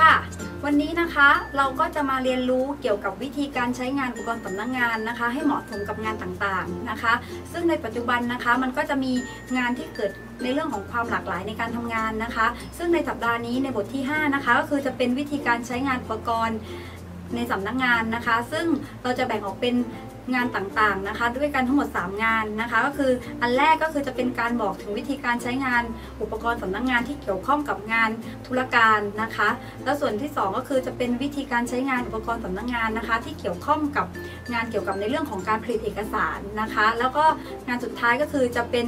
ค่ะ วันนี้นะคะเราก็จะมาเรียนรู้เกี่ยวกับวิธีการใช้งานอุปกรณ์สำนักงานนะคะ ให้เหมาะสมกับงานต่างๆนะคะ ซึ่งในปัจจุบันนะคะมันก็จะมีงานที่เกิดในเรื่องของความหลากหลายในการทำงานนะคะ ซึ่งในสัปดาห์นี้ในบทที่ 5 นะคะ ก็คือจะเป็นวิธีการใช้งานอุปกรณ์ในสำนักงานนะคะ ซึ่งเราจะแบ่งออกเป็นงานต่างๆนะคะ ด้วยกันทั้งหมด 3 งานนะคะ ก็คืออันแรกก็คือจะเป็นการบอกถึงวิธีการใช้งานอุปกรณ์สำนักงานที่เกี่ยวข้องกับงานธุรการนะคะ แล้วส่วนที่ 2 ก็คือจะเป็นวิธีการใช้งานอุปกรณ์สำนักงานนะคะ ที่เกี่ยวข้องกับงานเกี่ยวกับในเรื่องของการผลิตเอกสารนะคะ แล้วก็งานสุดท้ายก็คือจะเป็น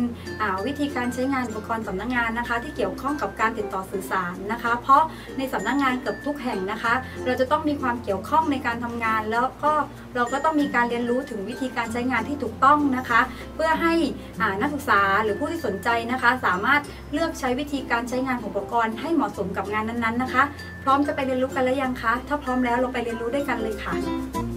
วิธีการใช้งานอุปกรณ์สำนักงานนะคะ ที่เกี่ยวข้องกับการติดต่อสื่อสารนะคะ เพราะในสำนักงานเกือบทุกแห่งนะคะ เราจะต้องมีความเกี่ยวข้องในการทำงาน แล้วก็เราก็ต้องมีการเรียนรู้ถึงวิธีการใช้งานที่ถูกต้องนะคะ เพื่อให้นักศึกษาหรือผู้ที่สนใจนะคะ สามารถเลือกใช้วิธีการใช้งานของอุปกรณ์ให้เหมาะสมกับงานนั้นๆนะคะ พร้อมจะไปเรียนรู้กันแล้วยังคะ ถ้าพร้อมแล้วเราไปเรียนรู้ด้วยกันเลยค่ะ